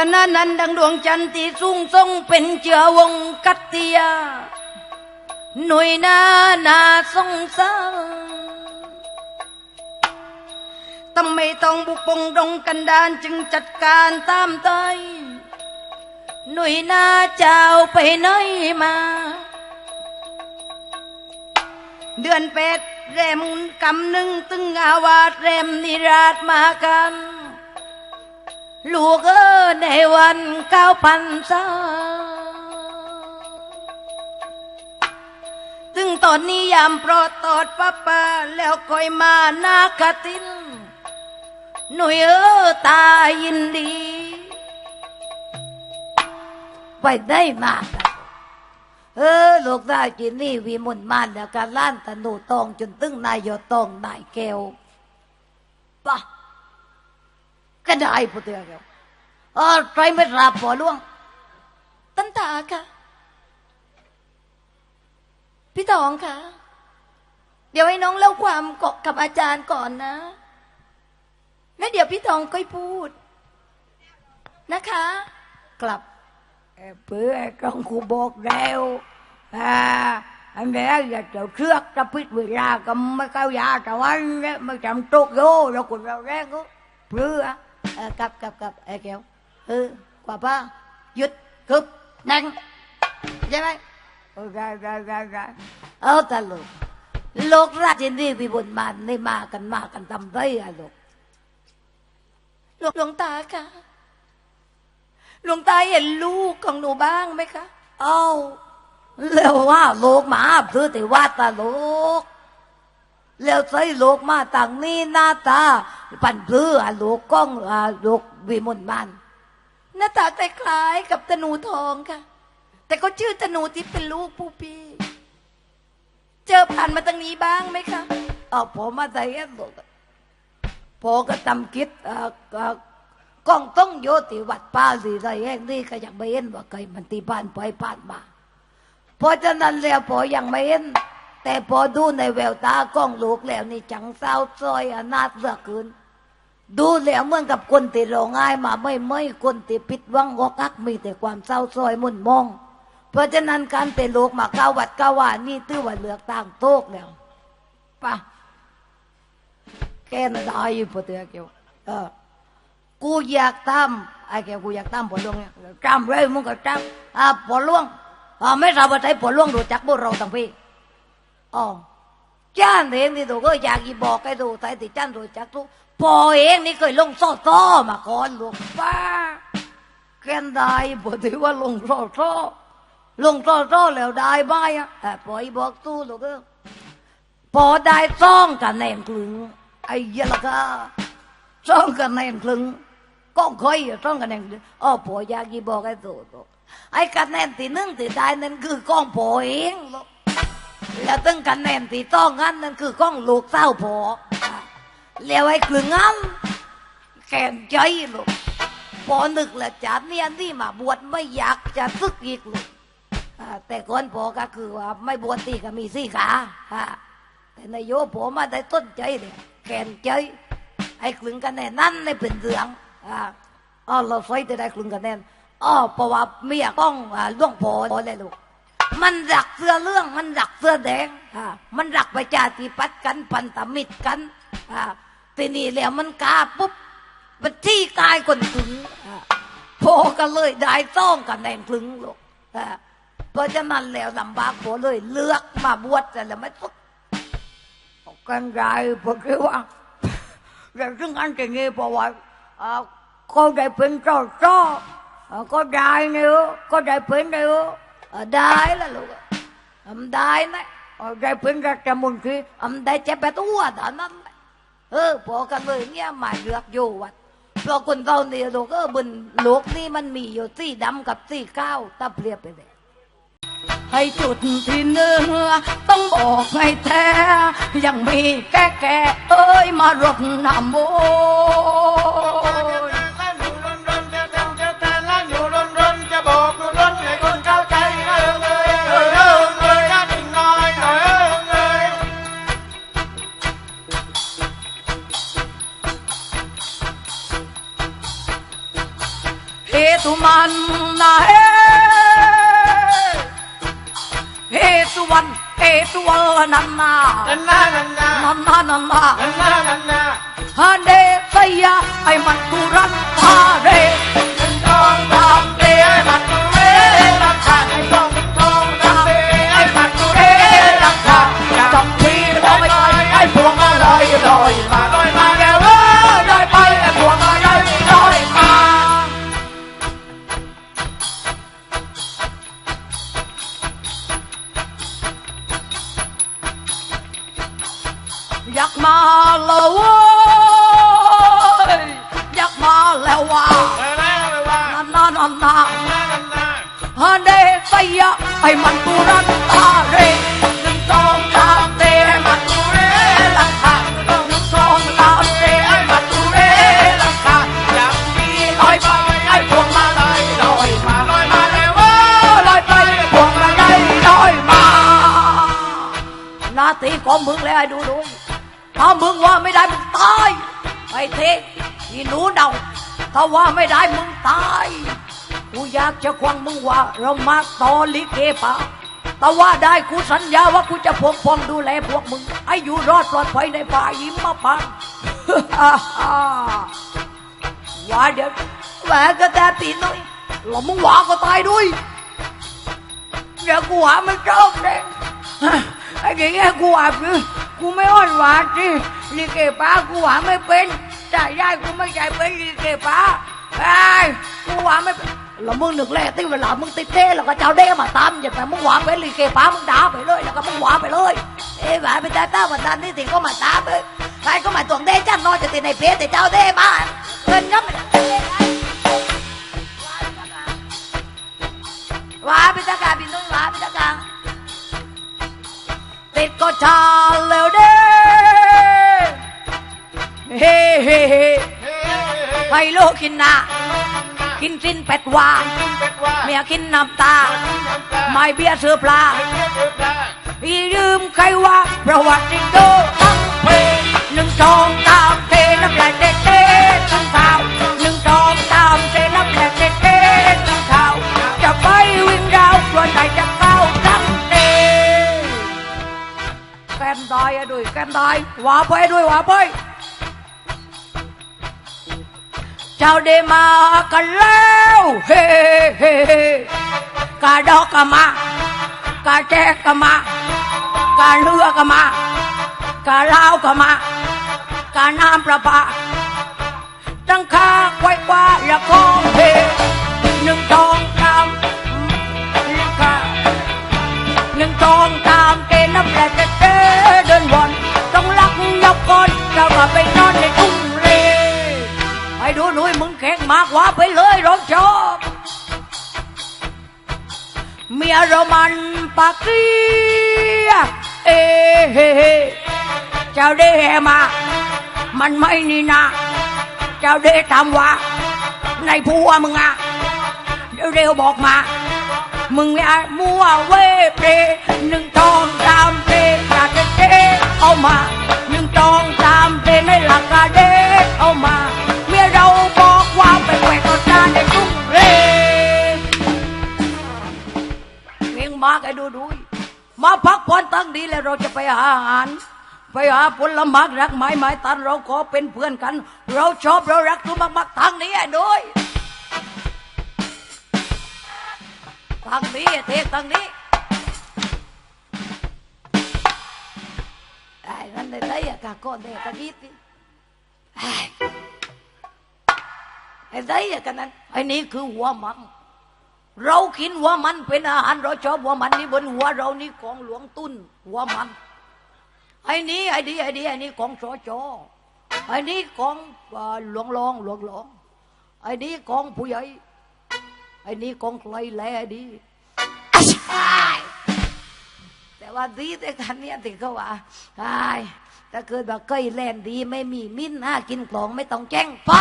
ขณะนั้นดังดวงจันทร์ที่สูงส่งเป็นเจือวงกัตติยา หน่วยนานาสงสารทำไมต้องบุกปงดงกันดานจึงจัดการตามใจหน่วยนาเจ้าไปไหนมา เดือนเป็ดแรมกำหนึ่งตึงอาวาสแรมนิราชมากัน ลูกเออในวันเก้าพันษาถึงตอนนี้ยามโปรดตอดป้าป้าแล้วคอยมานาคตินหนุ่ยเออตายินดี ไปได้มากเออลูกได้จินนี่วีมุนมานแล้วการล้านตะหนูตองจนตึงนายโยตองนายแก้วปะ ก็ได้พุทธเจ้าเออใครไม่รับพอล่วงตันตาค่ะ พี่ตองค่ะ เดี๋ยวให้น้องเล่าความกกับอาจารย์ก่อนนะ แล้วเดี๋ยวพี่ตองค่อยพูด นะคะ กลับเอ่อเพื่อตรงครูบอกแล้วอ่าอันนี้อย่าเจ้าเชือกจะพิดเวลาก็ไม่เข้ายาแต่วันนี้ไม่จำตุกโยแล้วคนเราแรกก็เพื่อเออ กลับกลับกลับไอ้แก้วเออกว่าป้าหยุดคึบนั่งใช่ไหมเออได้ได้ได้ได้เอาตลกโลกราชินีวิบุญมานนี่มากันมากันทำได้อะลูกหลวงตาค่ะหลวงตาเห็นลูกของหนูบ้างไหมคะ เอาแล้วว่าโลกมาซื้อแต่ว่าตาโลก แล้วใส่โลกมาต่างนี้หน้าตา ปั่นเพื่อโลกก้องโลกวิมลมันหน้าตาคล้ายๆกับตนูทองค่ะ แต่ก็ชื่อตนูที่เป็นลูกผู้พี่เจอผ่านมาตรงนี้บ้างไหมคะเอาพอมาใส่เอ็นโลกพอก็ทำคิดกล้องต้องโยติวัดป้าสีใส่แห่งนี้ก็ยังไม่เห็นว่าใครมันตีบ้านไปผ่านมาเพราะฉะนั้นแล้วพอยังไม่เห็น แต่พอดูในแววตากล้องลูกแล้วนี่จังเศร้าซอยอนาถเหลือเกินดูแล้วเหมือนกับคนที่ร้องไห้มาไม่ไม่คนที่ผิดหวังอกอักมีแต่ความเศร้าซอยมุนมอง เพราะฉะนั้นการเป็นลูกมาเข้าวัดเข้าว่านี่ถือว่าเลือกต่างโตกแล้วปะแค่นั้นได้อยู่พอเตือเกี่ยวเออกูอยากทำไอ้แกกูอยากทำผลลวงเนี่ยจำเลยมึงก็จำอ่าผลลวงอ่าไม่ทราบว่าใช้ผลลวงรู้จักพวกเราทั้งพี่ อ๋อจ้านเองนี่ตัวก็อยากีบอกให้ดูใส่ติจ้านรู้จักทุกพอเองนี่เคยลงซ่อซ่อมาก่อนลูกป้าแค่ได้บอกถือว่าลงซ่อซ่อลงซ่อซ่อแล้วได้ไหมอะแต่พออีบอกตู้ลูกก็พอได้ซ่องกันแนนคลึงไอ้เหี้ยละก็ซ่องกันแนนคลึงก็คอยซ่องกันแนนคลึงอ๋อพอยากีบอกให้ดูลูกไอ้คะแนนที่หนึ่งที่ได้นั่นคือกล้องพอเองลูก แล้วตั้งคะแนนที่ต้องงั้นนั่นคือก้องลูกเต้าพอแล้วไอ้คลึงงั้นแข่ใจลูกพอนึกแล้วจากเนี่ยนี่มาบวชไม่อยากจะซึกอีกลูกแต่ก่อนพอก็คือว่าไม่บวชตีก็มีสี่ขาแต่นายโยพอมาได้ต้นใจเลยแข่ใจไอ้คลึงคะแนนนั่นในเป็นเรื่องอ๋อเราไฟจะได้คลึงคะแนนอ๋อเพราะว่าเมียก้องอ่าล่วงพอเลยลูก มันรักเสื้อเรื่องมันรักเสื้อแดงอ่ามันรักประชาธิปัตย์กันพันธมิตรกันอ่าทีนี้แล้วมันกล้าปุ๊บมันที่กายคนถึงอ่าพอกันเลยได้ต้องกันแดงคลึงลูกอ่าเพราะฉะนั้นแล้วลำบากพอเลย เลือกมาบวชแต่แล้วไม่ทุกกันไรเพราะว่าแต่ซึ่งอันจะงี้เพราะว่าอ่าก็ได้เป็นเจ้าเจ้าอ่าก็ได้เนื้อ ได้แล้วลูกทำได้นะได้เป็นรัฐมุนตรีอทำได้จะไปตัวเท่านั้นเออพอกันเลยเนี่ยหมายเลือกอยู่วัดพอคนเราเนี่ยลูกเออบนโลกนี่มันมีอยู่สีดำกับสีขาวตัะเปรียบไปเลยให้จุดที่เนื้อต้องบอกให้แท้ ยังมีแก่แก่เอ้ยมารดน้ำโม เห็ตุมันนะเฮเฮตุวันเฮตุวันนันนานันนานันนานันนานันนานันนานันนาฮาเดสยาไอมันตุรันฮาเร นานานานานันนานันนาฮาเดสยะไอ้มันตุรันฮาเรหนึ่งสองสาเตะให้มันตุเรลังคาหนึ่งสองสาเตะให้มันตุเรลังคาอยากมีลอยไปไอ้พวงมาลัยลอยมาลอยมาแล้วว่าลอยไปพวงมาลัยลอยมานาทีของมึงแล้วไอ้ดูดูถ้ามึงว่าไม่ได้มึงตายไอ้เทอีหนูเดาถ้าว่าไม่ได้มึงตาย กูอยากจะควังมึงว่า เรามาต่อลิเกปะแต่ว่าได้กูสัญญาว่ากูจะปกป้องดูแลพวกมึงให้อยู่รอดปลอดภัยในป่ายิ้มมาปังว่าเดี๋ยวแหวก็แต่ตีหน่อยหลอมึงว่าก็ตายด้วยเดี๋ยวกูหามันจอกเด้ไอ้เงี้ยกูหาคือกูไม่อ่อนหวานสิลิเกป้ากูหาไม่เป็นจ่ายได้กูไม่จ่ายเป็นลิเกป้าไอ้กูหาไม่เป็น แล้วมึงนึกแรกที่เวลามึงติดเท่แล้วก็เจ้าเด้มาตามอย่างแต่มึงหวาเป็นลิเกป้ามึงด่าไปเลยแล้วก็มึงหวาไปเลยเอ้ยหวาไปแก็มาตามเลยใครก็มาตวงเด้จ้านนอนจะติดในเพจแต่เจ้าเด้บ้านเงินก็ไม่ได้หวาไปตะกาบินต้องหวาไปตะกาติดก็ชาแล้วเด้เฮ้เฮ้เฮ้เฮ้ไฮโลกินนากินสิ้นเป็ดว่าเป็ดว่า เมียกินน้ำตา ไม่เบียร์เสือปลาพี่ลืมใครว่า ประวัติโดทั้งเพลงหนึ่งสองสามเทน้ำลายเตะเตะทั้งสาวหนึ่งสองสามเทน้ำลายเตะเตะทั้งสาวจะไปวิ่งราวกลัวใจจะเข้าทั้งเตะแกนตายอะด้วยแกนตายว่าไปด้วยว่าไป เจ้าได้มากันแล้วเฮ้เฮ้เฮ้กาดอกกะมากาแจกกะมากาเรือกะมากาลาวกะมากาน้ำประปาตั้งค่าไว้กว่าละคงเพหนึ่งสองสามหนึ่งค่าหนึ่งสองสามเกณฑ์น้ำแร่เต้เดินวนต้องรักยกคนจะมาไปนอนในทุ่งเรไปดูหนุ่ยมึ งแข่งมากว่าไปเลยเราชอบเมียเรามันปากเกียเอเฮเฮเจ้าเด้มา มันไม่นี่นะ เจ้าเด้ทำว่าในผัวมึงอะเร็วๆบอกมา มึงอย่ามัวเว้เปรหนึ่งทองสามเปรอยากเจเอามาหนึ่งทองสามเปรในหลักกาเดเอามา มากไอ้ดูดูมาพักผ่อนตั้งดีแล้วเราจะไปหาอาหาร ไปหาผลไม้รักไม้ไม้ตันเราขอเป็นเพื่อนกัน เราชอบเรารักทุกมากๆทางนี้ไอ้ด้วยทางนี้เทศทางนี้ไอ้นั่นได้ได้กะก้อนเด็กะกี้สิไอ้ไอ้ได้กันนั้นไอ้นี่คือหัวมัน เรากินหัวมันเป็นอาหารเราชอบหัวมันนี่บนหัวเรานี่ของหลวงตุ้นหัวมันไอ้นี้ไอ้ดีไอ้ดีไอ้นี่ของสจไอ้นี่ของหลวงรองหลวงรองไอ้นี่ของผู้ใหญ่ไอ้นี่ของใครแลดีใช่แต่ว่าดีแต่กันเนี่ยถึงเขาว่าใช่ถ้าเกิดว่าเคยแลนดีไม่มีมิ้นห้ากินกล่องไม่ต้องแจ้งไป